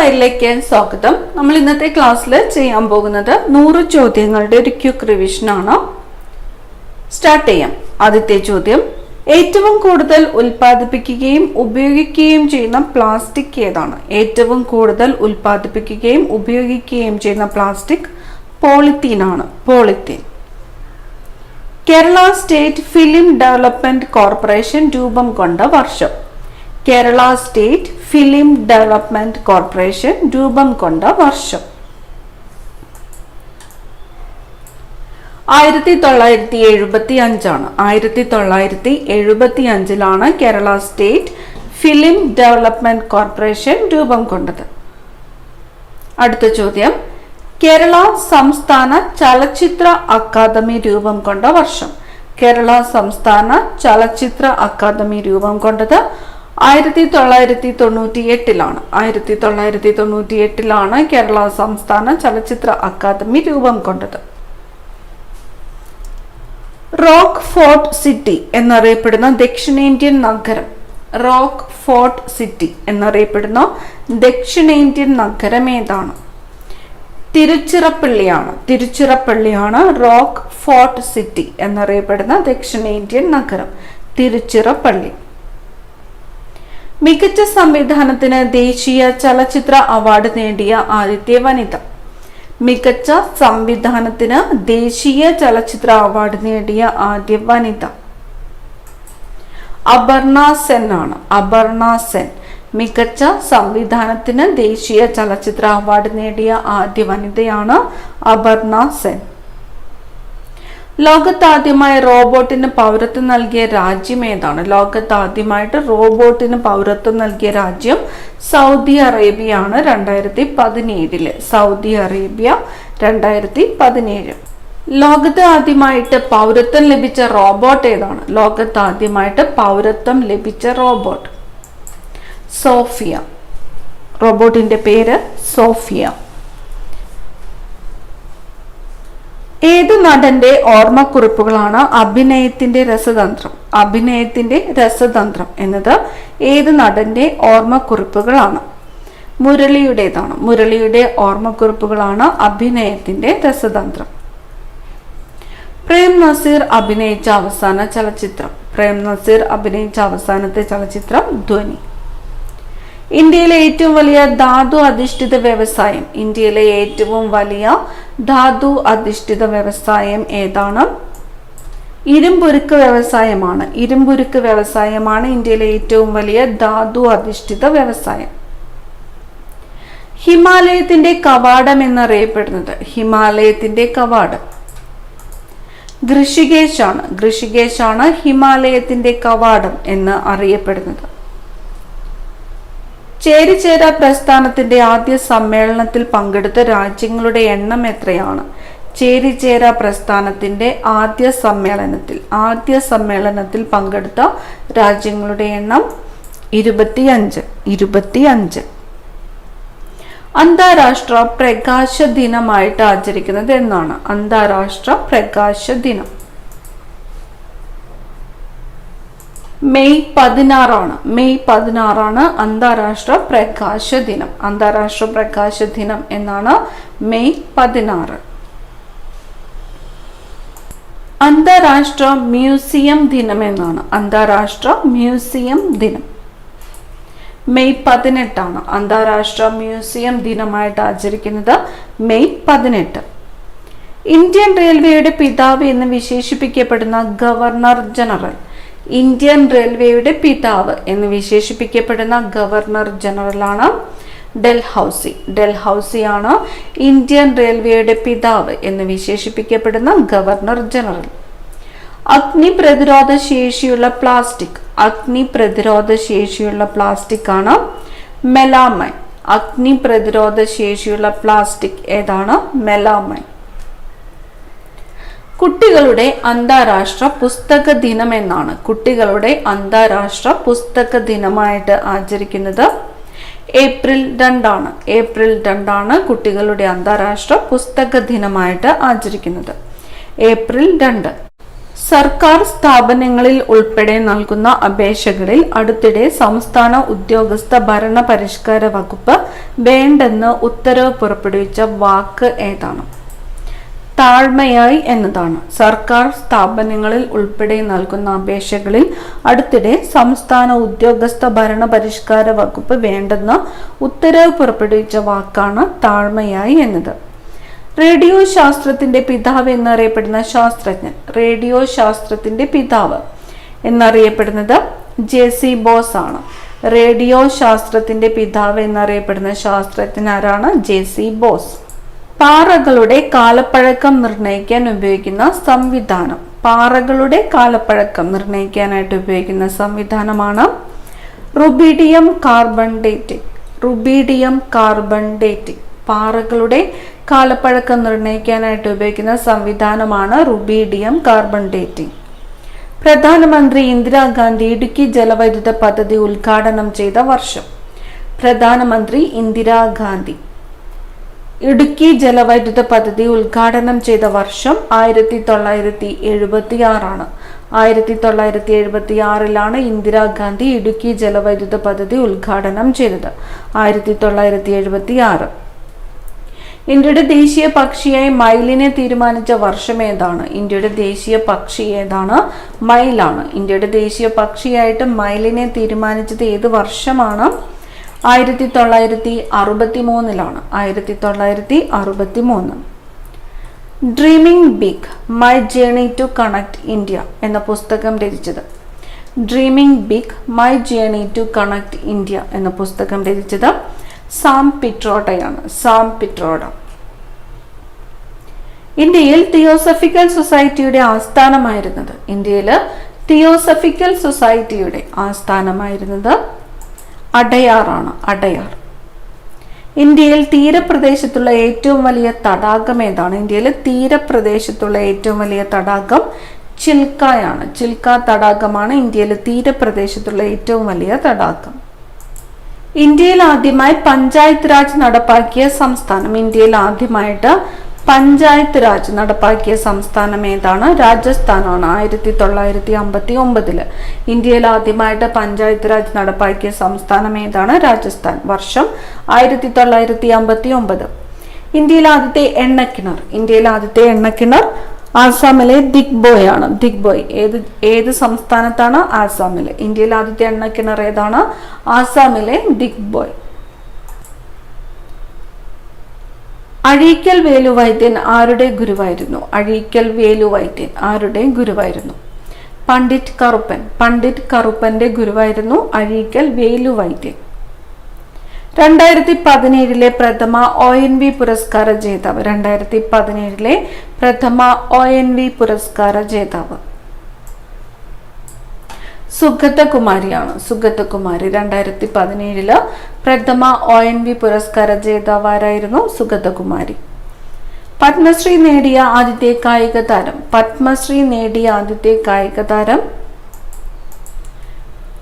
ഫയലിലേക്ക് സ്വാഗതം. നമ്മൾ ഇന്നത്തെ ക്ലാസ്സിൽ ചെയ്യാൻ പോകുന്നത് നൂറ് ചോദ്യങ്ങളുടെ ഒരു ക്യുക്ക് റിവിഷൻ ആണ്. സ്റ്റാർട്ട് ചെയ്യാം. ആദ്യത്തെ ചോദ്യം. ഏറ്റവും കൂടുതൽ ഉൽപ്പാദിപ്പിക്കുകയും ഉപയോഗിക്കുകയും ചെയ്യുന്ന പ്ലാസ്റ്റിക് ഏതാണ്? ഏറ്റവും കൂടുതൽ ഉൽപ്പാദിപ്പിക്കുകയും ഉപയോഗിക്കുകയും ചെയ്യുന്ന പ്ലാസ്റ്റിക് പോളിത്തീൻ ആണ്. Polythene Kerala state film development corporation രൂപം കൊണ്ട വർഷം. Kerala state film development corporation രൂപം കൊണ്ട വർഷം. ആയിരത്തി തൊള്ളായിരത്തി എഴുപത്തി അഞ്ചാണ്. ആയിരത്തി തൊള്ളായിരത്തി എഴുപത്തി അഞ്ചിലാണ് Kerala state film development corporation രൂപം കൊണ്ടത്. അടുത്ത ചോദ്യം. കേരള സംസ്ഥാന ചലച്ചിത്ര അക്കാദമി രൂപം കൊണ്ട വർഷം. കേരള സംസ്ഥാന ചലച്ചിത്ര അക്കാദമി രൂപം കൊണ്ടത് ആയിരത്തി തൊള്ളായിരത്തി തൊണ്ണൂറ്റി എട്ടിലാണ് ആയിരത്തി തൊള്ളായിരത്തി തൊണ്ണൂറ്റി എട്ടിലാണ് കേരള സംസ്ഥാന ചലച്ചിത്ര അക്കാദമി രൂപം കൊണ്ടത്. റോക്ക് ഫോർട്ട് സിറ്റി എന്നറിയപ്പെടുന്ന ദക്ഷിണേന്ത്യൻ നഗരം. റോക്ക് ഫോർട്ട് സിറ്റി എന്നറിയപ്പെടുന്ന ദക്ഷിണേന്ത്യൻ നഗരം ഏതാണ്? തിരുച്ചിറപ്പള്ളിയാണ്. തിരുച്ചിറപ്പള്ളിയാണ് റോക്ക് ഫോർട്ട് സിറ്റി എന്നറിയപ്പെടുന്ന ദക്ഷിണേന്ത്യൻ നഗരം. തിരുച്ചിറപ്പള്ളി. മികച്ച സംവിധാനത്തിന് ദേശീയ ചലച്ചിത്ര അവാർഡ് നേടിയ ആദ്യത്തെ വനിത. മികച്ച സംവിധാനത്തിന് ദേശീയ ചലച്ചിത്ര അവാർഡ് നേടിയ ആദ്യ വനിത. അപർണ സെൻ ആണ്. അപർണ സെൻ മികച്ച സംവിധാനത്തിന് ദേശീയ ചലച്ചിത്ര അവാർഡ് നേടിയ ആദ്യ വനിതയാണ് അപർണ സെൻ. ലോകത്താദ്യമായി റോബോട്ടിന് പൗരത്വം നൽകിയ രാജ്യം ഏതാണ്? ലോകത്താദ്യമായിട്ട് റോബോട്ടിന് പൗരത്വം നൽകിയ രാജ്യം സൗദി അറേബ്യയാണ് രണ്ടായിരത്തി പതിനേഴിൽ സൗദി അറേബ്യ രണ്ടായിരത്തി പതിനേഴ് ലോകത്ത് ആദ്യമായിട്ട് പൗരത്വം ലഭിച്ച റോബോട്ട് ഏതാണ്? ലോകത്ത് ആദ്യമായിട്ട് പൗരത്വം ലഭിച്ച റോബോട്ട് സോഫിയ. റോബോട്ടിന്റെ പേര് സോഫിയ. ഏത് നടന്റെ ഓർമ്മക്കുറിപ്പുകളാണ് അഭിനയത്തിന്റെ രസതന്ത്രം? അഭിനയത്തിന്റെ രസതന്ത്രം എന്നത് ഏത് നടന്റെ ഓർമ്മക്കുറിപ്പുകളാണ്? മുരളിയുടേതാണ്. മുരളിയുടെ ഓർമ്മക്കുറിപ്പുകളാണ് അഭിനയത്തിന്റെ രസതന്ത്രം. പ്രേം നസീർ അഭിനയിച്ച അവസാന ചലച്ചിത്രം. പ്രേം നസീർ അഭിനയിച്ച അവസാനത്തെ ചലച്ചിത്രം ധ്വനി. ഇന്ത്യയിലെ ഏറ്റവും വലിയ ധാതു അധിഷ്ഠിത വ്യവസായം ഇന്ത്യയിലെ ഏറ്റവും വലിയ ധാതു അധിഷ്ഠിത വ്യവസായം ഏതാണ്? ഇരുമ്പുരുക്ക് വ്യവസായമാണ്. ഇരുമ്പുരുക്ക് വ്യവസായമാണ് ഇന്ത്യയിലെ ഏറ്റവും വലിയ ധാതു അധിഷ്ഠിത വ്യവസായം. ഹിമാലയത്തിന്റെ കവാടം എന്നറിയപ്പെടുന്നത് ഹിമാലയത്തിന്റെ കവാടം. ഋഷികേശാണ്. ഋഷികേശാണ് ഹിമാലയത്തിന്റെ കവാടം എന്ന് അറിയപ്പെടുന്നത്. ചേരിചേര പ്രസ്ഥാനത്തിന്റെ ആദ്യ സമ്മേളനത്തിൽ പങ്കെടുത്ത രാജ്യങ്ങളുടെ എണ്ണം എത്രയാണ്? ചേരിചേര പ്രസ്ഥാനത്തിന്റെ ആദ്യ സമ്മേളനത്തിൽ ആദ്യ സമ്മേളനത്തിൽ പങ്കെടുത്ത രാജ്യങ്ങളുടെ എണ്ണം ഇരുപത്തിയഞ്ച് ഇരുപത്തിയഞ്ച്. അന്താരാഷ്ട്ര പ്രകാശ ദിനമായിട്ട് ആചരിക്കുന്നത് എന്നാണ്. അന്താരാഷ്ട്ര പ്രകാശ ദിനം. മെയ് പതിനാറാണ്. മെയ് പതിനാറാണ് അന്താരാഷ്ട്ര പ്രകാശ ദിനം. അന്താരാഷ്ട്ര പ്രകാശ ദിനം എന്നാണ് മെയ് പതിനാറ്. അന്താരാഷ്ട്ര മ്യൂസിയം ദിനം എന്നാണ്. അന്താരാഷ്ട്ര മ്യൂസിയം ദിനം. മെയ് പതിനെട്ടാണ്. അന്താരാഷ്ട്ര മ്യൂസിയം ദിനമായിട്ട് ആചരിക്കുന്നത് മെയ് പതിനെട്ട്. ഇന്ത്യൻ റെയിൽവേയുടെ പിതാവ് എന്ന് വിശേഷിപ്പിക്കപ്പെടുന്ന ഗവർണർ ജനറൽ. ഇന്ത്യൻ റെയിൽവേയുടെ പിതാവ് എന്ന് വിശേഷിപ്പിക്കപ്പെടുന്ന ഗവർണർ ജനറലാണ് ഡൽഹൌസി. ഡൽഹൌസിയാണ് ഇന്ത്യൻ റെയിൽവേയുടെ പിതാവ് എന്ന് വിശേഷിപ്പിക്കപ്പെടുന്ന ഗവർണർ ജനറൽ. അഗ്നി പ്രതിരോധ ശേഷിയുള്ള പ്ലാസ്റ്റിക്. അഗ്നി പ്രതിരോധ ശേഷിയുള്ള പ്ലാസ്റ്റിക് ആണ് മെലാമൈൻ. അഗ്നി പ്രതിരോധ ശേഷിയുള്ള പ്ലാസ്റ്റിക് ഏതാണ്? മെലാമൈൻ. കുട്ടികളുടെ അന്താരാഷ്ട്ര പുസ്തക ദിനം എന്നാണ്. കുട്ടികളുടെ അന്താരാഷ്ട്ര പുസ്തക ദിനമായിട്ട് ആചരിക്കുന്നത് ഏപ്രിൽ രണ്ടാണ്. ഏപ്രിൽ രണ്ടാണ് കുട്ടികളുടെ അന്താരാഷ്ട്ര പുസ്തക ദിനമായിട്ട് ആചരിക്കുന്നത്. ഏപ്രിൽ രണ്ട്. സർക്കാർ സ്ഥാപനങ്ങളിൽ ഉൾപ്പെടെ നൽകുന്ന അപേക്ഷകളിൽ അടുത്തിടെ സംസ്ഥാന ഉദ്യോഗസ്ഥ ഭരണ പരിഷ്കാര വകുപ്പ് വേണ്ടെന്ന് ഉത്തരവ് പുറപ്പെടുവിച്ച വാക്ക് ഏതാണ്? താഴ്മയായി എന്നതാണ്. സർക്കാർ സ്ഥാപനങ്ങളിൽ ഉൾപ്പെടെ നൽകുന്ന അപേക്ഷകളിൽ അടുത്തിടെ സംസ്ഥാന ഉദ്യോഗസ്ഥ ഭരണ പരിഷ്കാര വകുപ്പ് വേണ്ടെന്ന ഉത്തരവ് പുറപ്പെടുവിച്ച വാക്കാണ് താഴ്മയായി എന്നത്. റേഡിയോ ശാസ്ത്രത്തിന്റെ പിതാവ് എന്നറിയപ്പെടുന്ന ശാസ്ത്രജ്ഞൻ റേഡിയോ ശാസ്ത്രത്തിന്റെ പിതാവ് എന്നറിയപ്പെടുന്നത് ജെ സി ബോസ് ആണ്. റേഡിയോ ശാസ്ത്രത്തിന്റെ പിതാവ് എന്നറിയപ്പെടുന്ന ശാസ്ത്രജ്ഞൻ ആരാണ്? J C Bose. പാറകളുടെ കാലപ്പഴക്കം നിർണയിക്കാൻ ഉപയോഗിക്കുന്ന സംവിധാനം. പാറകളുടെ കാലപ്പഴക്കം നിർണയിക്കാനായിട്ട് ഉപയോഗിക്കുന്ന സംവിധാനമാണ് rubidium carbon dating. Rubidium carbon dating. പാറകളുടെ കാലപ്പഴക്കം നിർണയിക്കാനായിട്ട് ഉപയോഗിക്കുന്ന സംവിധാനമാണ് റുബീഡിയം കാർബൺ ഡേറ്റിംഗ്. പ്രധാനമന്ത്രി ഇന്ദിരാഗാന്ധി ഇടുക്കി ജലവൈദ്യുത പദ്ധതി ഉദ്ഘാടനം ചെയ്ത വർഷം. പ്രധാനമന്ത്രി ഇന്ദിരാഗാന്ധി. ഇടുക്കി ജലവൈദ്യുത പദ്ധതി ഉദ്ഘാടനം ചെയ്ത വർഷം ആയിരത്തി തൊള്ളായിരത്തി എഴുപത്തി ആറാണ് ആയിരത്തി തൊള്ളായിരത്തി എഴുപത്തി ആറിലാണ് ഇന്ദിരാഗാന്ധി ഇടുക്കി ജലവൈദ്യുത പദ്ധതി ഉദ്ഘാടനം ചെയ്തത്. ആയിരത്തി തൊള്ളായിരത്തി എഴുപത്തി ആറ് ഇന്ത്യയുടെ ദേശീയ പക്ഷിയായി മയിലിനെ തീരുമാനിച്ച വർഷം ഏതാണ്? ഇന്ത്യയുടെ ദേശീയ പക്ഷി ഏതാണ്? മയിലാണ്. ഇന്ത്യയുടെ ദേശീയ പക്ഷിയായിട്ട് മയിലിനെ തീരുമാനിച്ചത് ഏത് വർഷമാണ്? ആയിരത്തി തൊള്ളായിരത്തി അറുപത്തി മൂന്നിലാണ് ആയിരത്തി തൊള്ളായിരത്തി അറുപത്തി മൂന്ന് dreaming big my journey to connect India എന്ന പുസ്തകം രചിച്ചത്. Dreaming big my journey to connect India എന്ന പുസ്തകം രചിച്ചത് സാം പിട്രോഡയാണ് സാം പിട്രോഡ ഇന്ത്യയിൽ തിയോസഫിക്കൽ സൊസൈറ്റിയുടെ ആസ്ഥാനമായിരുന്നത്. ഇന്ത്യയിൽ തിയോസഫിക്കൽ സൊസൈറ്റിയുടെ ആസ്ഥാനമായിരുന്നത് അടയാറാണ് അടയാർ. ഇന്ത്യയിൽ തീരപ്രദേശത്തുള്ള ഏറ്റവും വലിയ തടാകം ഏതാണ്? ഇന്ത്യയിലെ തീരപ്രദേശത്തുള്ള ഏറ്റവും വലിയ തടാകം ചിൽക്കായാണ്. ചിൽക്ക തടാകമാണ് ഇന്ത്യയിലെ തീരപ്രദേശത്തുള്ള ഏറ്റവും വലിയ തടാകം. ഇന്ത്യയിൽ ആദ്യമായി പഞ്ചായത്ത് രാജ് നടപ്പാക്കിയ സംസ്ഥാനം ഇന്ത്യയിൽ ആദ്യമായിട്ട് പഞ്ചായത്ത് രാജ് നടപ്പാക്കിയ സംസ്ഥാനം ഏതാണ്? രാജസ്ഥാനാണ്. ആയിരത്തി തൊള്ളായിരത്തി അമ്പത്തി ഒമ്പതിൽ ഇന്ത്യയിൽ ആദ്യമായിട്ട് പഞ്ചായത്ത് രാജ് നടപ്പാക്കിയ സംസ്ഥാനം ഏതാണ്? രാജസ്ഥാൻ. വർഷം ആയിരത്തി തൊള്ളായിരത്തി അമ്പത്തി ഒമ്പത്. ഇന്ത്യയിൽ ആദ്യത്തെ എണ്ണക്കിണർ. ഇന്ത്യയിൽ ആദ്യത്തെ എണ്ണക്കിണർ ആസാമിലെ ദിഗ്ബോയ് ആണ്. ദിഗ്ബോയ് ഏത് ഏത് സംസ്ഥാനത്താണ് ആസാമിലെ? ഇന്ത്യയിൽ ആദ്യത്തെ എണ്ണക്കിണർ ഏതാണ്? ആസാമിലെ ദിഗ്ബോയ്. അഴീക്കൽ വേലുവൈദ്യൻ ആരുടെ ഗുരുവായിരുന്നു? അഴീക്കൽ വേലുവൈദ്യൻ ആരുടെ ഗുരുവായിരുന്നു? പണ്ഡിറ്റ് കറുപ്പൻ. പണ്ഡിറ്റ് കറുപ്പന്റെ ഗുരുവായിരുന്നു അഴീക്കൽ വേലുവൈദ്യൻ രണ്ടായിരത്തി പതിനേഴിലെ പ്രഥമ ഒ എൻ വി പുരസ്കാര ജേതാവ്. രണ്ടായിരത്തി പതിനേഴിലെ പ്രഥമ ഒ എൻ വി പുരസ്കാര ജേതാവ്. സുഗതകുമാരിയാണ്. സുഗതകുമാരി രണ്ടായിരത്തി പതിനേഴിൽ പ്രഥമ ഒ എൻ വി പുരസ്കാര ജേതാവാരായിരുന്നു സുഗതകുമാരി. പത്മശ്രീ നേടിയ ആദ്യത്തെ കായിക താരം. പത്മശ്രീ നേടിയ ആദ്യത്തെ കായിക താരം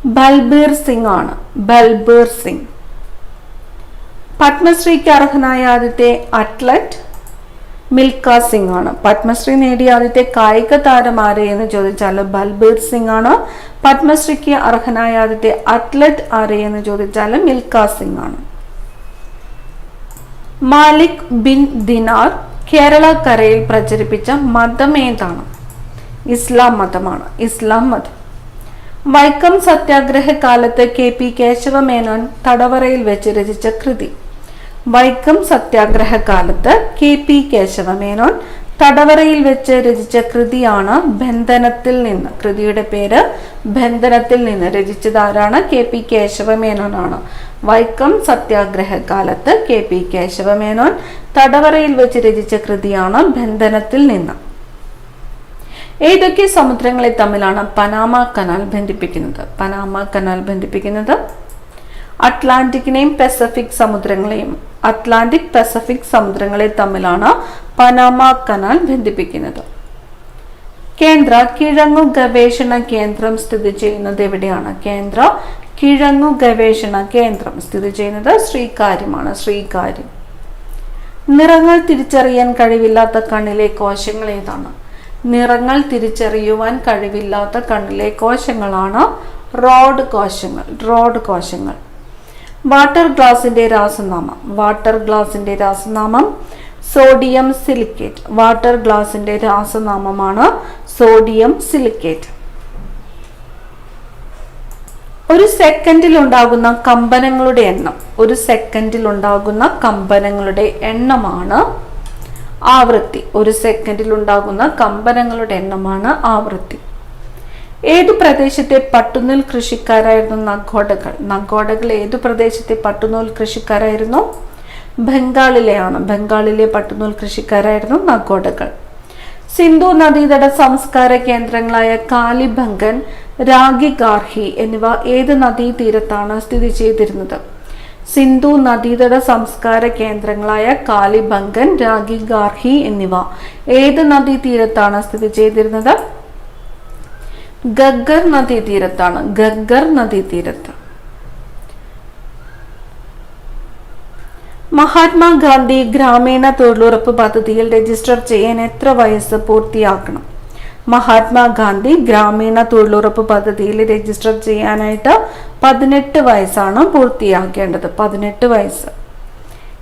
ബൽബീർ സിംഗ് ആണ്. ബൽബീർ സിംഗ്. പത്മശ്രീക്ക് അർഹനായ ആദ്യത്തെ അത്ലറ്റ് മിൽക്ക സിംഗ് ആണ് പത്മശ്രീ നേടിയ ആദ്യത്തെ കായിക താരം ആര് എന്ന് ചോദിച്ചാൽ ബൽബീർ സിംഗ് ആണ് പത്മശ്രീക്ക് അർഹനായ ആദ്യത്തെ അത്ലറ്റ് ആര് എന്ന് ചോദിച്ചാൽ മിൽക്ക സിംഗ് ആണ് മാലിക് ബിൻ ദിനാർ കേരള കരയിൽ പ്രചരിപ്പിച്ച മതം ഏതാണ്? ഇസ്ലാം മതമാണ്. ഇസ്ലാം മതം. വൈക്കം സത്യാഗ്രഹ കാലത്ത് കെ പി കേശവമേനോൻ തടവറയിൽ വെച്ച് രചിച്ച കൃതി. വൈക്കം സത്യാഗ്രഹ കാലത്ത് കെ പി കേശവമേനോൻ തടവറയിൽ വെച്ച് രചിച്ച കൃതിയാണ് ബന്ധനത്തിൽ നിന്ന്. കൃതിയുടെ പേര് ബന്ധനത്തിൽ നിന്ന് രചിച്ചതാരാണ് കെ പി കേശവമേനോനാണ്. വൈക്കം സത്യാഗ്രഹ കാലത്ത് കെ പി കേശവമേനോൻ തടവറയിൽ വെച്ച് രചിച്ച കൃതിയാണ് ബന്ധനത്തിൽ നിന്ന്. ഏതൊക്കെ സമുദ്രങ്ങളെ തമ്മിലാണ് പനാമ കനാൽ ബന്ധിപ്പിക്കുന്നത്? പനാമ കനാൽ ബന്ധിപ്പിക്കുന്നത് അറ്റ്ലാന്റിക്കിനെയും പസഫിക് സമുദ്രങ്ങളെയും അറ്റ്ലാന്റിക് പസഫിക് സമുദ്രങ്ങളെ തമ്മിലാണ് പനാമ കനാൽ ബന്ധിപ്പിക്കുന്നത്. കേന്ദ്ര കിഴങ്ങു ഗവേഷണ കേന്ദ്രം സ്ഥിതി ചെയ്യുന്നത് എവിടെയാണ്? കേന്ദ്ര കിഴങ്ങു ഗവേഷണ കേന്ദ്രം സ്ഥിതി ചെയ്യുന്നത് ശ്രീകാര്യമാണ് ശ്രീകാര്യം. നിറങ്ങൾ തിരിച്ചറിയാൻ കഴിവില്ലാത്ത കണ്ണിലെ കോശങ്ങൾ ഏതാണ്? നിറങ്ങൾ തിരിച്ചറിയുവാൻ കഴിവില്ലാത്ത കണ്ണിലെ കോശങ്ങളാണ് റോഡ് കോശങ്ങൾ റോഡ് കോശങ്ങൾ. വാട്ടർ ഗ്ലാസിന്റെ രാസനാമം. വാട്ടർ ഗ്ലാസിന്റെ രാസനാമം സോഡിയം സിലിക്കേറ്റ്. വാട്ടർ ഗ്ലാസിന്റെ രാസനാമമാണ് സോഡിയം സിലിക്കേറ്റ്. ഒരു സെക്കൻഡിൽ ഉണ്ടാകുന്ന കമ്പനങ്ങളുടെ എണ്ണം. ഒരു സെക്കൻഡിൽ ഉണ്ടാകുന്ന കമ്പനങ്ങളുടെ എണ്ണമാണ് ആവൃത്തി. ഒരു സെക്കൻഡിൽ ഉണ്ടാകുന്ന കമ്പനങ്ങളുടെ എണ്ണമാണ് ആവൃത്തി. ഏതു പ്രദേശത്തെ പട്ടുനൂൽ കൃഷിക്കാരായിരുന്നു നഗോഡകൾ? നഗോഡകൾ ഏതു പ്രദേശത്തെ പട്ടുനൂൽ കൃഷിക്കാരായിരുന്നു? ബംഗാളിലെയാണ്. ബംഗാളിലെ പട്ടുനൂൽ കൃഷിക്കാരായിരുന്നു നഗോഡകൾ. സിന്ധു നദീതട സംസ്കാര കേന്ദ്രങ്ങളായ കാലിബംഗൻ രാഗി ഗാർഹി എന്നിവ ഏത് നദീതീരത്താണ് സ്ഥിതി ചെയ്തിരുന്നത്? സിന്ധു നദീതട സംസ്കാര കേന്ദ്രങ്ങളായ കാലിബംഗൻ രാഗി ഗാർഹി എന്നിവ ഏത് നദീതീരത്താണ് സ്ഥിതി ചെയ്തിരുന്നത്? ഗഗ്ഗർ നദീതീരത്താണ്. ഗഗ്ഗർ നദീതീരത്ത്. മഹാത്മാഗാന്ധി ഗ്രാമീണ തൊഴിലുറപ്പ് പദ്ധതിയിൽ രജിസ്റ്റർ ചെയ്യാൻ എത്ര വയസ്സ് പൂർത്തിയാക്കണം? മഹാത്മാഗാന്ധി ഗ്രാമീണ തൊഴിലുറപ്പ് പദ്ധതിയിൽ രജിസ്റ്റർ ചെയ്യാനായിട്ട് പതിനെട്ട് വയസ്സാണ് പൂർത്തിയാക്കേണ്ടത്. പതിനെട്ട് വയസ്സ്.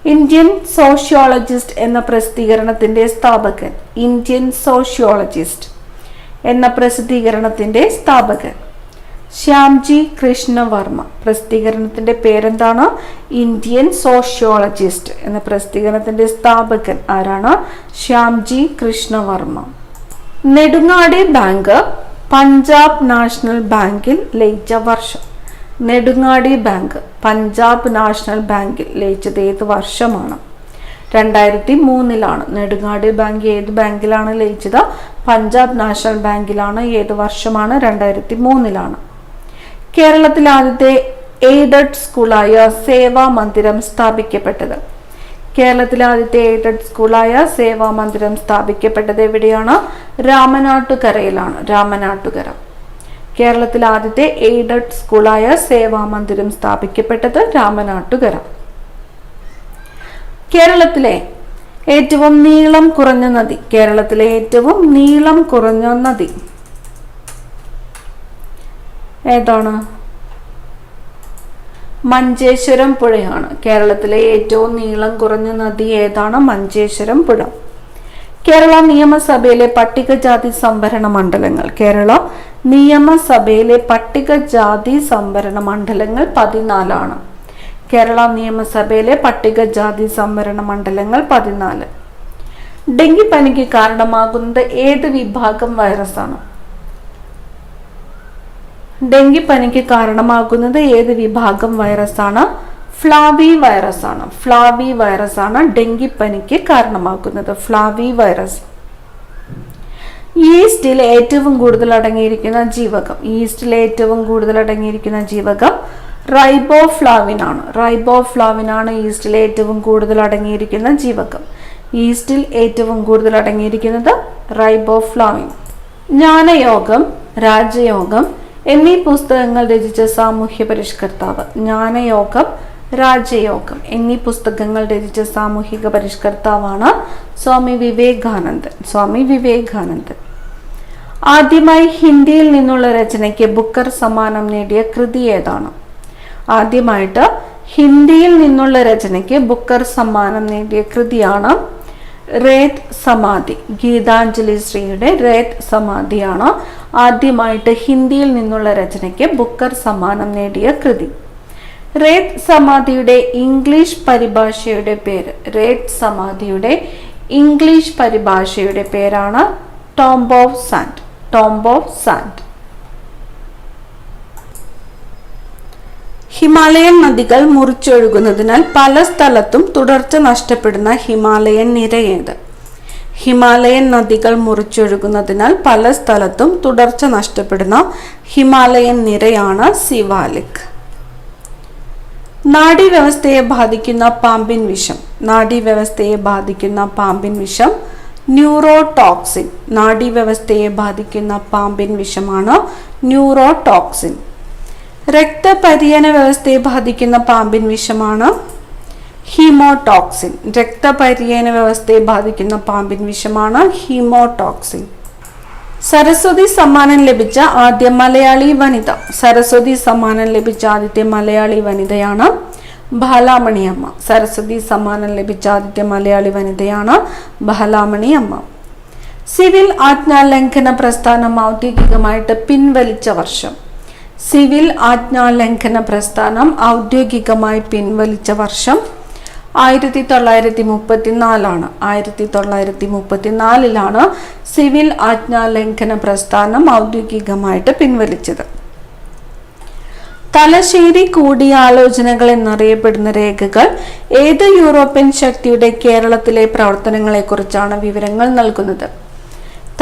ഇന്ത്യൻ സോഷ്യോളജിസ്റ്റ് എന്ന പ്രസിദ്ധീകരണത്തിന്റെ സ്ഥാപകൻ ഇന്ത്യൻ സോഷ്യോളജിസ്റ്റ്. എന്ന പ്രസിദ്ധീകരണത്തിന്റെ സ്ഥാപകൻ. ശ്യാംജി കൃഷ്ണവർമ്മ. പ്രസിദ്ധീകരണത്തിന്റെ പേരെന്താണ്? ഇന്ത്യൻ സോഷ്യോളജിസ്റ്റ് എന്ന പ്രസിദ്ധീകരണത്തിന്റെ സ്ഥാപകൻ ആരാണ്? ശ്യാംജി കൃഷ്ണവർമ്മ. നെടുങ്ങാടി ബാങ്ക് പഞ്ചാബ് നാഷണൽ ബാങ്കിൽ ലയിച്ച വർഷം. നെടുങ്ങാടി ബാങ്ക് പഞ്ചാബ് നാഷണൽ ബാങ്കിൽ ലയിച്ചത് ഏത് വർഷമാണ്? രണ്ടായിരത്തി മൂന്നിലാണ്. നെടുങ്ങാടി ബാങ്ക് ഏത് ബാങ്കിലാണ് ലയിച്ചത്? പഞ്ചാബ് നാഷണൽ ബാങ്കിലാണ് ഏത് വർഷമാണ്? രണ്ടായിരത്തി മൂന്നിലാണ് കേരളത്തിലെ ആദ്യത്തെ എയ്ഡഡ് സ്കൂളായ സേവാ മന്ദിരം സ്ഥാപിക്കപ്പെട്ടത്. കേരളത്തിലെ ആദ്യത്തെ എയ്ഡഡ് സ്കൂളായ സേവാ മന്ദിരം സ്ഥാപിക്കപ്പെട്ടത് എവിടെയാണ്? രാമനാട്ടുകരയിലാണ്. രാമനാട്ടുകര. കേരളത്തിലെ ആദ്യത്തെ എയ്ഡഡ് സ്കൂളായ സേവാ മന്ദിരം സ്ഥാപിക്കപ്പെട്ടത് രാമനാട്ടുകര. കേരളത്തിലെ ഏറ്റവും നീളം കുറഞ്ഞ നദി. കേരളത്തിലെ ഏറ്റവും നീളം കുറഞ്ഞ നദി. ഏതാണ്? മഞ്ചേശ്വരം പുഴയാണ്. കേരളത്തിലെ ഏറ്റവും നീളം കുറഞ്ഞ നദി ഏതാണ്? മഞ്ചേശ്വരം പുഴ. കേരള നിയമസഭയിലെ പട്ടികജാതി സംവരണ മണ്ഡലങ്ങൾ. കേരള നിയമസഭയിലെ പട്ടികജാതി സംവരണ മണ്ഡലങ്ങൾ പതിനാലാണ്. കേരള നിയമസഭയിലെ പട്ടികജാതി സംവരണ മണ്ഡലങ്ങൾ പതിനാല്. ഡെങ്കിപ്പനിക്ക് കാരണമാകുന്നത് ഏത് വിഭാഗം വൈറസാണ്? ഡെങ്കിപ്പനിക്ക് കാരണമാകുന്നത് ഏത് വിഭാഗം വൈറസാണ്? ഫ്ലാവി വൈറസ് ആണ് ഫ്ലാവി വൈറസ് ആണ് ഡെങ്കിപ്പനിക്ക് കാരണമാകുന്നത്. Flavivirus. ഈസ്റ്റിൽ ഏറ്റവും കൂടുതൽ അടങ്ങിയിരിക്കുന്ന ജീവകം. ഈസ്റ്റിൽ ഏറ്റവും കൂടുതൽ അടങ്ങിയിരിക്കുന്ന ജീവകം റൈബോഫ്ലാവിൻ ആണ് റൈബോഫ്ലാവിൻ ആണ് ഈസ്റ്റിൽ ഏറ്റവും കൂടുതൽ അടങ്ങിയിരിക്കുന്ന ജീവകം. ഈസ്റ്റിൽ ഏറ്റവും കൂടുതൽ അടങ്ങിയിരിക്കുന്നത് റൈബോഫ്ലാവിൻ ജ്ഞാനയോഗം രാജയോഗം എന്നീ പുസ്തകങ്ങൾ രചിച്ച സാമൂഹ്യ പരിഷ്കർത്താവ്. ജ്ഞാനയോഗം രാജയോഗം എന്നീ പുസ്തകങ്ങൾ രചിച്ച സാമൂഹിക പരിഷ്കർത്താവാണ് സ്വാമി വിവേകാനന്ദൻ. സ്വാമി വിവേകാനന്ദൻ. ആദ്യമായി ഹിന്ദിയിൽ നിന്നുള്ള രചനയ്ക്ക് ബുക്കർ സമ്മാനം നേടിയ കൃതി ഏതാണ്? ആദ്യമായിട്ട് ഹിന്ദിയിൽ നിന്നുള്ള രചനയ്ക്ക് ബുക്കർ സമ്മാനം നേടിയ കൃതിയാണ് റേത് സമാധി. ഗീതാഞ്ജലി ശ്രീയുടെ റേത് സമാധിയാണ് ആദ്യമായിട്ട് ഹിന്ദിയിൽ നിന്നുള്ള രചനയ്ക്ക് ബുക്കർ സമ്മാനം നേടിയ കൃതി. റേത് സമാധിയുടെ ഇംഗ്ലീഷ് പരിഭാഷയുടെ പേര് റേത് സമാധിയുടെ ഇംഗ്ലീഷ് പരിഭാഷയുടെ പേരാണ് tomb of sand. Tomb of sand. Himalayan നദികൾ മുറിച്ചൊഴുകുന്നതിനാൽ പല സ്ഥലത്തും തുടർച്ച നഷ്ടപ്പെടുന്ന ഹിമാലയൻ നിരയേത്. ഹിമാലയൻ നദികൾ മുറിച്ചൊഴുകുന്നതിനാൽ പല സ്ഥലത്തും തുടർച്ച നഷ്ടപ്പെടുന്ന ഹിമാലയൻ നിരയാണ് സിവാലിക്. നാഡീവ്യവസ്ഥയെ ബാധിക്കുന്ന പാമ്പിൻ വിഷം. നാഡീവ്യവസ്ഥയെ ബാധിക്കുന്ന പാമ്പിൻ വിഷം ന്യൂറോടോക്സിൻ. നാഡീവ്യവസ്ഥയെ ബാധിക്കുന്ന പാമ്പിൻ വിഷമാണ് ന്യൂറോടോക്സിൻ. രക്തപര്യന വ്യവസ്ഥയെ ബാധിക്കുന്ന പാമ്പിൻ വിഷമാണ് ഹീമോടോക്സിൻ. രക്തപര്യന വ്യവസ്ഥയെ ബാധിക്കുന്ന പാമ്പിൻ വിഷമാണ് ഹീമോടോക്സിൻ. സരസ്വതി സമ്മാനം ലഭിച്ച ആദ്യ മലയാളി വനിത. സരസ്വതി സമ്മാനം ലഭിച്ച ആദ്യത്തെ മലയാളി വനിതയാണ് ബാലാമണി അമ്മ. സരസ്വതി സമ്മാനം ലഭിച്ച ആദ്യത്തെ മലയാളി വനിതയാണ് ബാലാമണി അമ്മ. സിവിൽ ആജ്ഞാലംഘന പ്രസ്ഥാനം ഔദ്യോഗികമായിട്ട് പിൻവലിച്ച വർഷം. സിവിൽ ആജ്ഞാലംഘന പ്രസ്ഥാനം ഔദ്യോഗികമായി പിൻവലിച്ച വർഷം ആയിരത്തി തൊള്ളായിരത്തി മുപ്പത്തിനാലാണ് ആയിരത്തി തൊള്ളായിരത്തി മുപ്പത്തിനാലിലാണ് സിവിൽ ആജ്ഞാലംഘന പ്രസ്ഥാനം ഔദ്യോഗികമായിട്ട് പിൻവലിച്ചത്. തലശ്ശേരി കൂടിയാലോചനകൾ എന്നറിയപ്പെടുന്ന രേഖകൾ ഏത് യൂറോപ്യൻ ശക്തിയുടെ കേരളത്തിലെ പ്രവർത്തനങ്ങളെക്കുറിച്ചാണ് വിവരങ്ങൾ നൽകുന്നത്?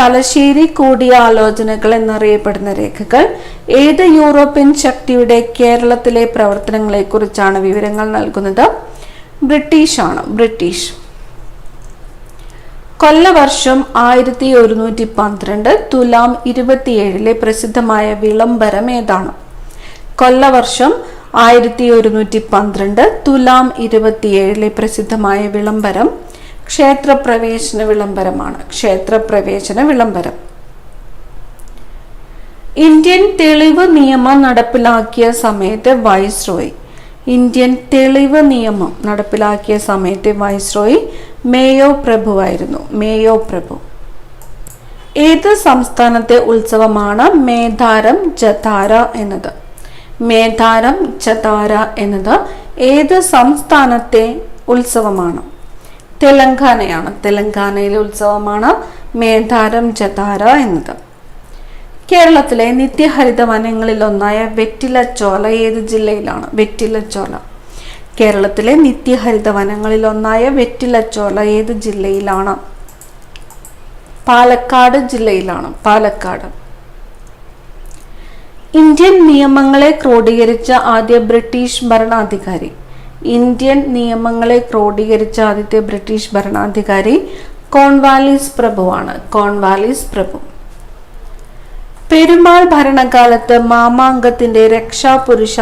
തലശ്ശേരി കൂടിയാലോചനകൾ എന്നറിയപ്പെടുന്ന രേഖകൾ ഏത് യൂറോപ്യൻ ശക്തിയുടെ കേരളത്തിലെ പ്രവർത്തനങ്ങളെക്കുറിച്ചാണ് വിവരങ്ങൾ നൽകുന്നത്? ബ്രിട്ടീഷാണ് ബ്രിട്ടീഷ്. കൊല്ലവർഷം ആയിരത്തി ഒരുന്നൂറ്റി പന്ത്രണ്ട് തുലാം ഇരുപത്തിയേഴിലെ പ്രസിദ്ധമായ വിളംബരം ഏതാണ്? കൊല്ലവർഷം ആയിരത്തി ഒരുന്നൂറ്റി പന്ത്രണ്ട് തുലാം ഇരുപത്തിയേഴിലെ പ്രസിദ്ധമായ വിളംബരം ക്ഷേത്രപ്രവേശന വിളംബരമാണ്. ക്ഷേത്രപ്രവേശന വിളംബരം. ഇന്ത്യൻ തെളിവ് നിയമം നടപ്പിലാക്കിയ സമയത്ത് വൈസ്രോയി ഇന്ത്യൻ തെളിവ് നിയമം നടപ്പിലാക്കിയ സമയത്ത് വൈസ്രോയി മേയോ പ്രഭുവായിരുന്നു. മേയോ പ്രഭു. ഏത് സംസ്ഥാനത്തെ ഉത്സവമാണ് മേധാരം ജതാര എന്നത്? മേധാരം ജതാര എന്നത് ഏത് സംസ്ഥാനത്തെ ഉത്സവമാണ്? തെലങ്കാനയാണ്. തെലങ്കാനയിലെ ഉത്സവമാണ് മേധാരം ജതാര എന്നത്. കേരളത്തിലെ നിത്യഹരിത വനങ്ങളിൽ ഒന്നായ വെറ്റിലച്ചോല ഏത് ജില്ലയിലാണ്? വെറ്റിലച്ചോല. കേരളത്തിലെ നിത്യഹരിത വനങ്ങളിൽ ഒന്നായ വെറ്റിലച്ചോല ഏത് ജില്ലയിലാണ്? പാലക്കാട് ജില്ലയിലാണ്. പാലക്കാട്. ഇന്ത്യൻ നിയമങ്ങളെ ക്രോഡീകരിച്ച ആദ്യ ബ്രിട്ടീഷ് ഭരണാധികാരി. ഇന്ത്യൻ നിയമങ്ങളെ ക്രോഡീകരിച്ച ആദ്യത്തെ ബ്രിട്ടീഷ് ഭരണാധികാരി കോൺവാലിസ് പ്രഭുവാണ്. കോൺവാലിസ് പ്രഭു. പെരുമാൾ ഭരണകാലത്ത് മാമാങ്കത്തിന്റെ രക്ഷാപുരുഷ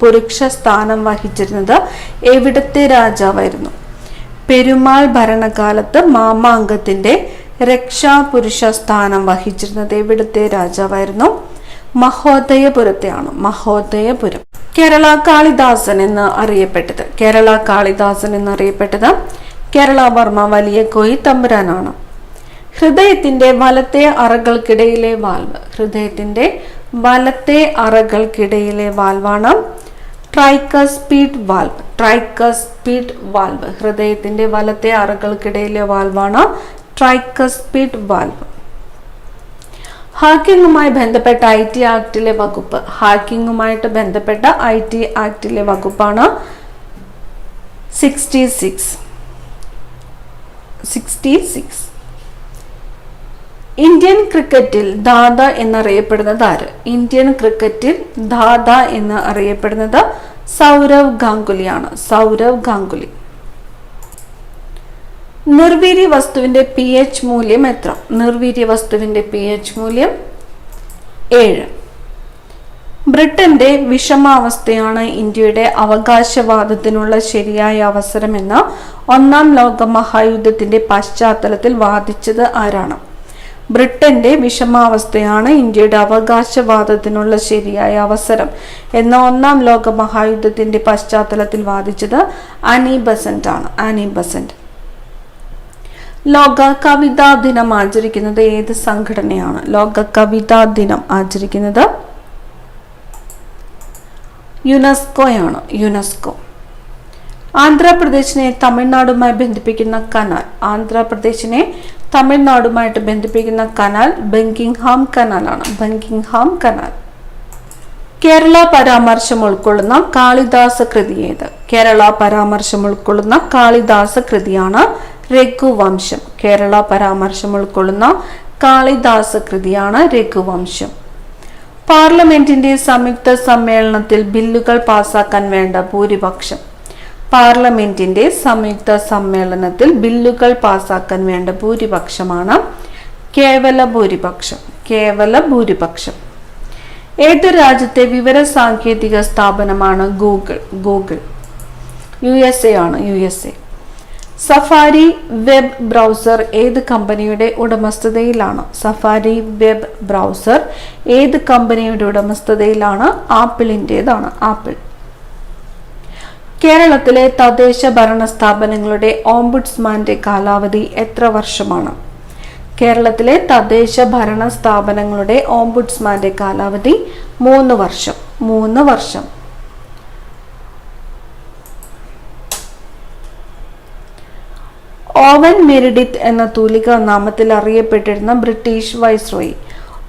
പുരുഷ സ്ഥാനം വഹിച്ചിരുന്നത് എവിടത്തെ രാജാവായിരുന്നു? പെരുമാൾ ഭരണകാലത്ത് മാമാങ്കത്തിന്റെ രക്ഷാപുരുഷ സ്ഥാനം വഹിച്ചിരുന്നത് എവിടത്തെ രാജാവായിരുന്നു? മഹോദയപുരത്തെയാണ്. മഹോദയപുരം. കേരള കാളിദാസൻ എന്ന് അറിയപ്പെട്ടത്. കേരള കാളിദാസൻ എന്നറിയപ്പെട്ടത് കേരള വർമ്മ വലിയ കോയി തമ്പുരാനാണ്. ഹൃദയത്തിന്റെ വലത്തെ അറകൾക്കിടയിലെ വാൽവ്. ഹൃദയത്തിന്റെ വലത്തെ അറകൾക്കിടയിലെ വാൽവാണ് ട്രൈക്കസ്പീഡ് വാൽവ്. ട്രൈക്കസ്പീഡ് വാൽവ്. ഹൃദയത്തിന്റെ വലത്തെ അറകൾക്കിടയിലെ വാൽവാണ് ട്രൈക്കസ്പീഡ് വാൽവ്. ഹാക്കിങ്ങുമായി ബന്ധപ്പെട്ട ഐ ടി ആക്ടിലെ വകുപ്പ്. ഹാക്കിങ്ങുമായിട്ട് ബന്ധപ്പെട്ട ഐ ടി ആക്ടിലെ വകുപ്പാണ് sixty six. Sixty six. Indian ക്രിക്കറ്റിൽ ദാദ എന്നറിയപ്പെടുന്നത് ആര്? ഇന്ത്യൻ ക്രിക്കറ്റിൽ ദാദ എന്ന് അറിയപ്പെടുന്നത് സൗരവ് ഗാംഗുലിയാണ്. സൗരവ് ഗാംഗുലി. നിർവീര്യ വസ്തുവിന്റെ പി എച്ച് മൂല്യം എത്ര? നിർവീര്യ വസ്തുവിന്റെ പി എച്ച് മൂല്യം ഏഴ്. ബ്രിട്ടന്റെ വിഷമാവസ്ഥയാണ് ഇന്ത്യയുടെ അവകാശവാദത്തിനുള്ള ശരിയായ അവസരമെന്ന് ഒന്നാം ലോക മഹായുദ്ധത്തിന്റെ പശ്ചാത്തലത്തിൽ വാദിച്ചത് ആരാണ്? ബ്രിട്ടന്റെ വിഷമാവസ്ഥയാണ് ഇന്ത്യയുടെ അവകാശവാദത്തിനുള്ള ശരിയായ അവസരം എന്ന ഒന്നാം ലോക മഹായുദ്ധത്തിന്റെ പശ്ചാത്തലത്തിൽ വാദിച്ചത് അനി ബസന്റ് ആണ് അനി ബസന്റ്. ലോക കവിതാ ദിനം ആചരിക്കുന്നത് ഏത് സംഘടനയാണ്? ലോക കവിതാ ദിനം ആചരിക്കുന്നത് യുനെസ്കോയാണ് യുനെസ്കോ. ആന്ധ്രാപ്രദേശിനെ തമിഴ്നാടുമായി ബന്ധിപ്പിക്കുന്ന കനാൽ. ആന്ധ്രാപ്രദേശിനെ തമിഴ്നാടുമായിട്ട് ബന്ധിപ്പിക്കുന്ന canal Buckingham കനാലാണ്. Buckingham canal. Kerala പരാമർശം ഉൾക്കൊള്ളുന്ന കാളിദാസ കൃതി ഏത്? കേരള പരാമർശം ഉൾക്കൊള്ളുന്ന കാളിദാസ കൃതിയാണ് രഘുവംശം. കേരള പരാമർശം ഉൾക്കൊള്ളുന്ന കാളിദാസ കൃതിയാണ് രഘുവംശം. പാർലമെന്റിന്റെ സംയുക്ത സമ്മേളനത്തിൽ ബില്ലുകൾ പാസാക്കാൻ വേണ്ട ഭൂരിപക്ഷം. പാർലമെന്റിന്റെ സംയുക്ത സമ്മേളനത്തിൽ ബില്ലുകൾ പാസാക്കാൻ വേണ്ട ഭൂരിപക്ഷമാണ് കേവല ഭൂരിപക്ഷം. കേവല ഭൂരിപക്ഷം. ഏത് രാജ്യത്തെ വിവര സാങ്കേതിക സ്ഥാപനമാണ് Google? Google. U S A ആണ് U S A. Safari web browser ഏത് കമ്പനിയുടെ ഉടമസ്ഥതയിലാണ്? സഫാരി വെബ് ബ്രൗസർ ഏത് കമ്പനിയുടെ ഉടമസ്ഥതയിലാണ്? ആപ്പിളിന്റെതാണ് ആപ്പിൾ. കേരളത്തിലെ തദ്ദേശ ഭരണ സ്ഥാപനങ്ങളുടെ ഓംബുഡ്സ്മാന്റെ കാലാവധി എത്ര വർഷമാണ്? കേരളത്തിലെ തദ്ദേശ ഭരണ സ്ഥാപനങ്ങളുടെ ഓംബുഡ്സ്മാന്റെ കാലാവധി മൂന്ന് വർഷം. മൂന്ന് വർഷം. ഓവൻ മെരിഡിത്ത് എന്ന തൂലിക നാമത്തിൽ അറിയപ്പെട്ടിരുന്ന ബ്രിട്ടീഷ് വൈസ്രോയി.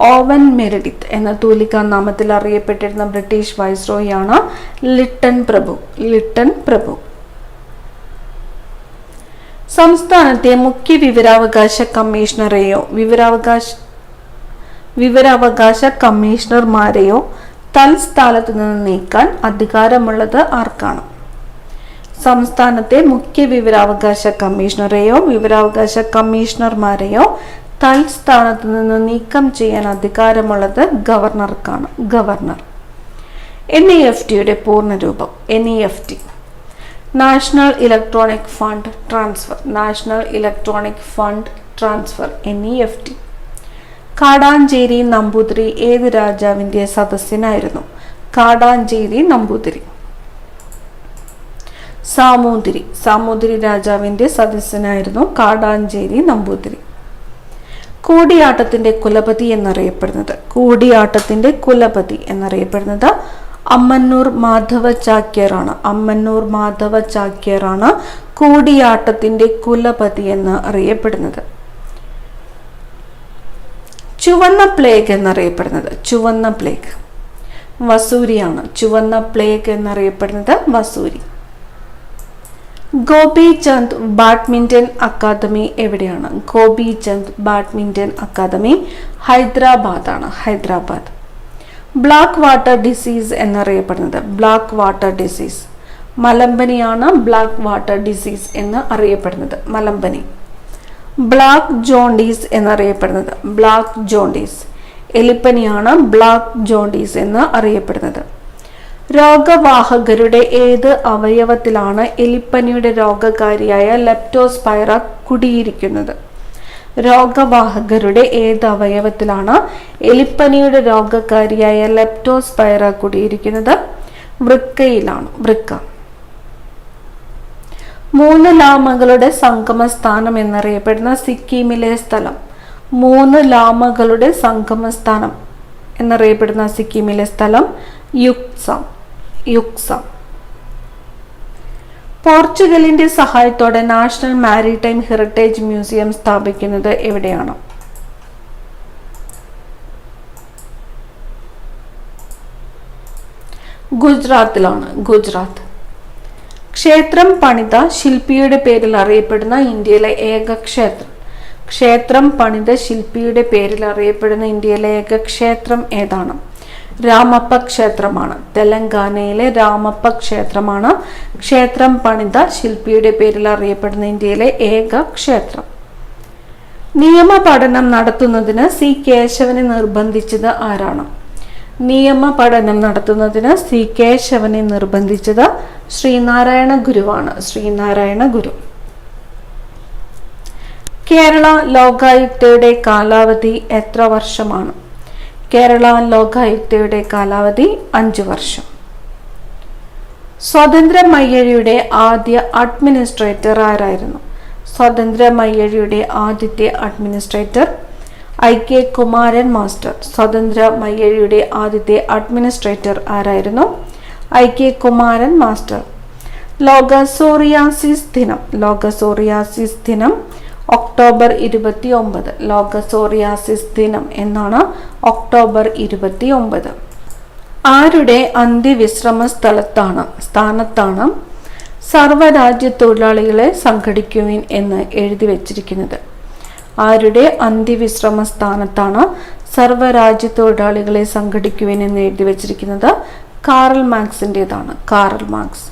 ഓവൻ മെരിഡിത്ത് എന്ന തൂലിക നാമത്തിൽ അറിയപ്പെട്ടിരുന്ന ബ്രിട്ടീഷ് വൈസ്രോയാണ് ലിട്ടൺ പ്രഭു. ലിട്ടൺ പ്രഭു. സംസ്ഥാനത്തെ മുഖ്യ വിവരാവകാശ കമ്മീഷണറെയോ വിവരാവകാശ വിവരാവകാശ കമ്മീഷണർമാരെയോ തൽസ്ഥാനത്ത് നിന്ന് നീക്കാൻ അധികാരമുള്ളത് ആർക്കാണ്? സംസ്ഥാനത്തെ മുഖ്യ വിവരാവകാശ കമ്മീഷണറെയോ വിവരാവകാശ കമ്മീഷണർമാരെയോ തൽസ്ഥാനത്ത് നിന്ന് നീക്കം ചെയ്യാൻ അധികാരമുള്ളത് ഗവർണർക്കാണ്. ഗവർണർ. എൻ ഇ എഫ് ടിയുടെ പൂർണരൂപം. N E F T national electronic fund transfer. National electronic fund transfer. N E F T Kadancheri Namboothiri ഏത് രാജാവിന്റെ സദസ്യനായിരുന്നു കാടാഞ്ചേരി നമ്പൂതിരി. സാമൂതിരി. സാമൂതിരി രാജാവിന്റെ സദസ്സനായിരുന്നു കാടാഞ്ചേരി നമ്പൂതിരി. കൂടിയാട്ടത്തിന്റെ കുലപതി എന്നറിയപ്പെടുന്നത്. കൂടിയാട്ടത്തിന്റെ കുലപതി എന്നറിയപ്പെടുന്നത് അമ്മന്നൂർ മാധവ ചാക്യറാണ് അമ്മന്നൂർ മാധവ ചാക്യറാണ് കൂടിയാട്ടത്തിന്റെ കുലപതി എന്ന് അറിയപ്പെടുന്നത്. ചുവന്ന പ്ലേഗ് എന്നറിയപ്പെടുന്നത്. ചുവന്ന പ്ലേഗ്. വസൂരിയാണ്. ചുവന്ന പ്ലേഗ് എന്നറിയപ്പെടുന്നത് വസൂരി. ഗോപി ചന്ദ് ബാഡ്മിന്റൺ അക്കാദമി എവിടെയാണ്? ഗോപി ചന്ദ് ബാഡ്മിന്റൺ അക്കാദമി ഹൈദരാബാദാണ്. ഹൈദരാബാദ്. ബ്ലാക്ക് വാട്ടർ ഡിസീസ് എന്നറിയപ്പെടുന്നത്. Black water disease. മലമ്പനിയാണ് black water disease എന്ന് അറിയപ്പെടുന്നത്. മലമ്പനി. ബ്ലാക്ക് ജോണ്ടീസ് എന്നറിയപ്പെടുന്നത്. Black jaundice. എലിപ്പനിയാണ് ബ്ലാക്ക് ജോണ്ടീസ് എന്ന് അറിയപ്പെടുന്നത്. രോഗവാഹകരുടെ ഏത് അവയവത്തിലാണ് എലിപ്പനിയുടെ രോഗകാരിയായ ലെപ്റ്റോസ്പൈറ കുടിയിരിക്കുന്നത്? രോഗവാഹകരുടെ ഏത് അവയവത്തിലാണ് എലിപ്പനിയുടെ രോഗകാരിയായ ലെപ്റ്റോസ്പൈറ കുടിയിരിക്കുന്നത്? വൃക്കയിലാണ്. വൃക്ക. മൂന്ന് ലാമകളുടെ സംഗമ സ്ഥാനം എന്നറിയപ്പെടുന്ന സിക്കിമിലെ സ്ഥലം. മൂന്ന് ലാമകളുടെ സംഗമ സ്ഥാനം എന്നറിയപ്പെടുന്ന സിക്കിമിലെ സ്ഥലം യുക്സം. യുക്സം. പോർച്ചുഗലിന്റെ സഹായത്തോടെ നാഷണൽ മാരിടൈം ഹെറിറ്റേജ് മ്യൂസിയം സ്ഥാപിക്കുന്നത് എവിടെയാണ്? ഗുജറാത്തിലാണ്. ഗുജറാത്ത്. ക്ഷേത്രം പണിത ശില്പിയുടെ പേരിൽ അറിയപ്പെടുന്ന ഇന്ത്യയിലെ ഏക ക്ഷേത്രം. ക്ഷേത്രം പണിത ശില്പിയുടെ പേരിൽ അറിയപ്പെടുന്ന ഇന്ത്യയിലെ ഏക ക്ഷേത്രം ഏതാണ്? രാമപ്പ ക്ഷേത്രമാണ് തെലങ്കാനയിലെ രാമപ്പ ക്ഷേത്രമാണ് ക്ഷേത്രം പണിത ശില്പിയുടെ പേരിൽ അറിയപ്പെടുന്ന ഇന്ത്യയിലെ ഏക ക്ഷേത്രം. നിയമ പഠനം നടത്തുന്നതിന് സി കേശവനെ നിർബന്ധിച്ചത് ആരാണ്? നിയമ പഠനം നടത്തുന്നതിന് സി കേശവനെ നിർബന്ധിച്ചത് ശ്രീനാരായണ ഗുരുവാണ്. ശ്രീനാരായണ ഗുരു. കേരള ലോകായുക്തയുടെ കാലാവധി എത്ര വർഷമാണ്? കേരള ലോകായുക്തയുടെ കാലാവധി അഞ്ചു വർഷം. സ്വതന്ത്ര മയ്യഴിയുടെ ആദ്യ അഡ്മിനിസ്ട്രേറ്റർ ആരായിരുന്നു? സ്വതന്ത്ര മയ്യഴിയുടെ ആദ്യത്തെ administrator I K Kumaran master. സ്വതന്ത്ര മയ്യഴിയുടെ ആദ്യത്തെ അഡ്മിനിസ്ട്രേറ്റർ ആരായിരുന്നു? I K Kumaran master. ലോക സോറിയാസിസ് ദിനം. ലോക സോറിയാസിസ് ദിനം ഒക്ടോബർ ഇരുപത്തി ഒമ്പത് ലോക സോറിയാസിസ് ദിനം എന്നാണ് ഒക്ടോബർ ഇരുപത്തി ഒമ്പത് ആരുടെ അന്ത്യവിശ്രമ സ്ഥലത്താണ് സ്ഥാനത്താണ് സർവരാജ്യ തൊഴിലാളികളെ സംഘടിക്കുവിൻ എന്ന് എഴുതി വച്ചിരിക്കുന്നത്? ആരുടെ അന്ത്യവിശ്രമ സ്ഥാനത്താണ് സർവരാജ്യ തൊഴിലാളികളെ സംഘടിക്കുവിൻ എന്ന് എഴുതി വച്ചിരിക്കുന്നത്? കാറൽ മാർക്സിന്റെതാണ് കാറൽ മാർക്സ്.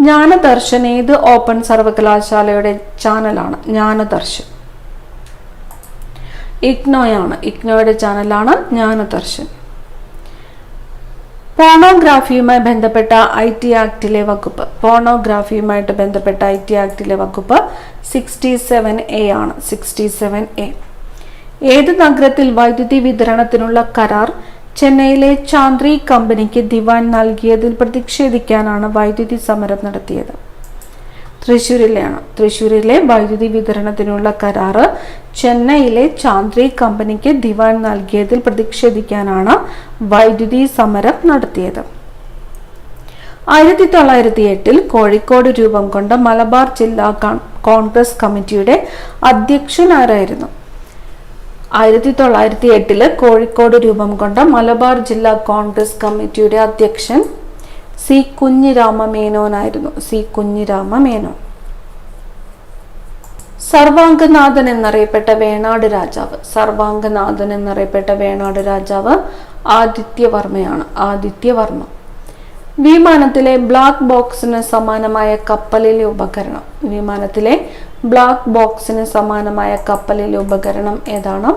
ജ്ഞാനദർശൻ ഏത് ഓപ്പൺ സർവകലാശാലയുടെ ചാനലാണ് ജ്ഞാനദർശൻ. ഇഗ്നോയാണ് ഇഗ്നോയുടെ ചാനലാണ് ജ്ഞാനദർശൻ. പോണോഗ്രാഫിയുമായി ബന്ധപ്പെട്ട ഐ ടി ആക്ടിലെ വകുപ്പ് പോണോഗ്രാഫിയുമായിട്ട് ബന്ധപ്പെട്ട ഐ ടി ആക്ടിലെ വകുപ്പ് സിക്സ്റ്റി സെവൻ എ ആണ് സിക്സ്റ്റി സെവൻ എ. ഏത് നഗരത്തിൽ വൈദ്യുതി വിതരണത്തിനുള്ള കരാർ ചെന്നൈയിലെ ചാന്ദ്രി കമ്പനിക്ക് ദിവാൻ നൽകിയതിൽ പ്രതിഷേധിക്കാനാണ് വൈദ്യുതി സമരം നടത്തിയത്. തൃശ്ശൂരിലെയാണ് തൃശ്ശൂരിലെ വൈദ്യുതി വിതരണത്തിനുള്ള കരാറ് ചെന്നൈയിലെ ചാന്ദ്രി കമ്പനിക്ക് ദിവാൻ നൽകിയതിൽ പ്രതിഷേധിക്കാനാണ് വൈദ്യുതി സമരം നടത്തിയത്. ആയിരത്തി തൊള്ളായിരത്തി എട്ടിൽ കോഴിക്കോട് രൂപം കൊണ്ട മലബാർ ജില്ലാ കോൺഗ്രസ് കമ്മിറ്റിയുടെ അധ്യക്ഷൻ ആരായിരുന്നു ആയിരത്തി തൊള്ളായിരത്തി എട്ടിൽ കോഴിക്കോട് രൂപം കൊണ്ട മലബാർ ജില്ലാ കോൺഗ്രസ് കമ്മിറ്റിയുടെ അധ്യക്ഷൻ സി കുഞ്ഞിരാമ മേനോനായിരുന്നു. സി കുഞ്ഞിരാമ മേനോൻ. സർവാംഗനാഥൻ എന്നറിയപ്പെട്ട വേണാട് രാജാവ്. സർവാംഗനാഥൻ എന്നറിയപ്പെട്ട വേണാട് രാജാവ് ആദിത്യവർമ്മയാണ്. ആദിത്യവർമ്മ. വിമാനത്തിലെ ബ്ലാക്ക് ബോക്സിന് സമാനമായ കപ്പലിലെ ഉപകരണം. വിമാനത്തിലെ ബ്ലാക്ക് ബോക്സിന് സമാനമായ കപ്പലിലെ ഉപകരണം ഏതാണ്?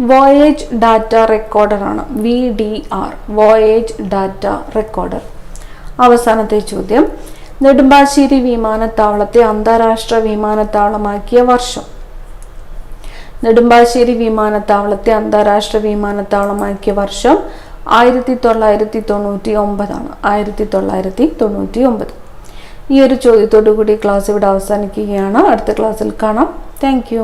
വോയേജ് ഡാറ്റ റെക്കോർഡർ ആണ് V D R voyage data recorder. അവസാനത്തെ ചോദ്യം നെടുമ്പാശ്ശേരി വിമാനത്താവളത്തെ അന്താരാഷ്ട്ര വിമാനത്താവളമാക്കിയ വർഷം. നെടുമ്പാശ്ശേരി വിമാനത്താവളത്തെ അന്താരാഷ്ട്ര വിമാനത്താവളമാക്കിയ വർഷം ആയിരത്തി തൊള്ളായിരത്തി തൊണ്ണൂറ്റി ഒമ്പതാണ് ആയിരത്തി തൊള്ളായിരത്തി തൊണ്ണൂറ്റി ഒമ്പത്. ഈ ഒരു ചോദ്യത്തോടു കൂടി ക്ലാസ് ഇവിടെ അവസാനിക്കുകയാണ്. അടുത്ത ക്ലാസ്സിൽ കാണാം. താങ്ക്